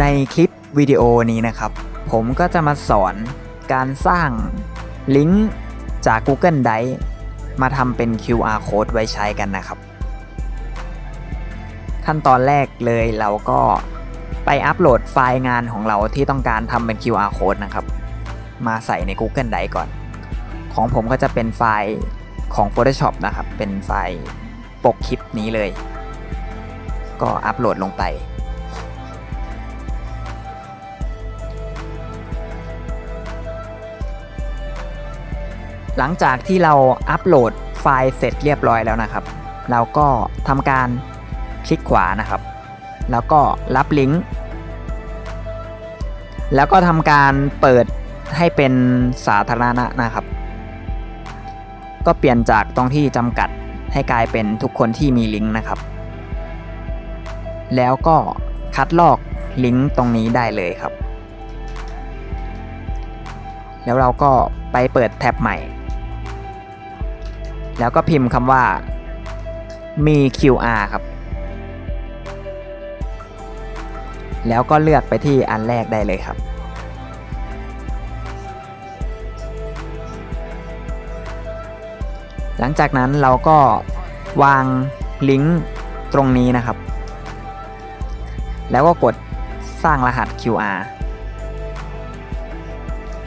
ในคลิปวิดีโอนี้นะครับ ผมก็จะมาสอนการสร้างลิงก์จาก Google Drive มาทำเป็น QR code ไว้ใช้กันนะครับ ขั้นตอนแรกเลยเราก็ไปอัปโหลดไฟล์งานของเราที่ต้องการทำเป็น QR code นะครับ มาใส่ใน Google Drive ก่อน ของผมก็จะเป็นไฟล์ของ Photoshop นะครับ เป็นไฟล์ปกคลิปนี้เลย ก็อัปโหลดลงไป หลังจากที่เราอัปโหลดไฟล์เสร็จเรียบร้อยแล้วนะครับ เราก็ทำการคลิกขวานะครับ แล้วก็รับลิงก์ แล้วก็ทำการเปิดให้เป็นสาธารณะนะครับ ก็เปลี่ยนจากตรงที่จำกัดให้กลายเป็นทุกคนที่มีลิงก์นะครับ แล้วก็คัดลอกลิงก์ตรงนี้ได้เลยครับ แล้วเราก็ไปเปิดแท็บใหม่ แล้วก็พิมพ์คำว่ามี QR ครับ แล้วก็เลือกไปที่อันแรกได้เลยครับ หลังจากนั้นเราก็วางลิงก์ตรงนี้นะครับ แล้วก็กดสร้างรหัส QR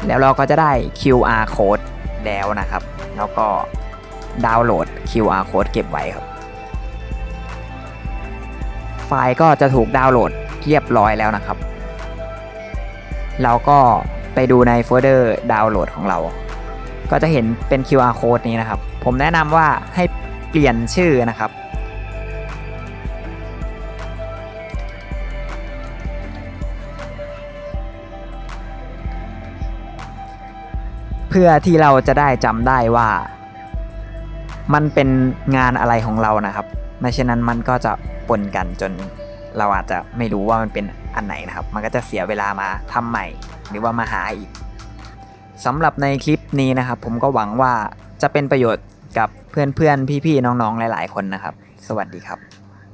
แล้วเราก็จะได้ QR code แล้วนะครับ แล้วก็ ดาวน์โหลด QR code เก็บไว้ครับ ไฟล์ก็จะถูกดาวน์โหลดเรียบร้อยแล้วนะครับ เราก็ไปดูในโฟลเดอร์ดาวน์โหลดของเรา ก็จะเห็นเป็น QR code นี้นะครับ ผมแนะนำว่าให้เปลี่ยนชื่อนะครับ เพื่อที่เราจะได้จำได้ว่า มันเป็นงานอะไรของเรานะครับ ไม่เช่นนั้นมันก็จะปนกันจนเราอาจจะไม่รู้ว่ามันเป็นอันไหนนะครับ มันก็จะเสียเวลามาทำใหม่ หรือว่ามาหาอีกสำหรับในคลิปนี้นะครับ ผมก็หวังว่าจะเป็นประโยชน์กับเพื่อนๆ พี่ๆ น้องๆ หลาย ๆ คนนะครับ สวัสดีครับ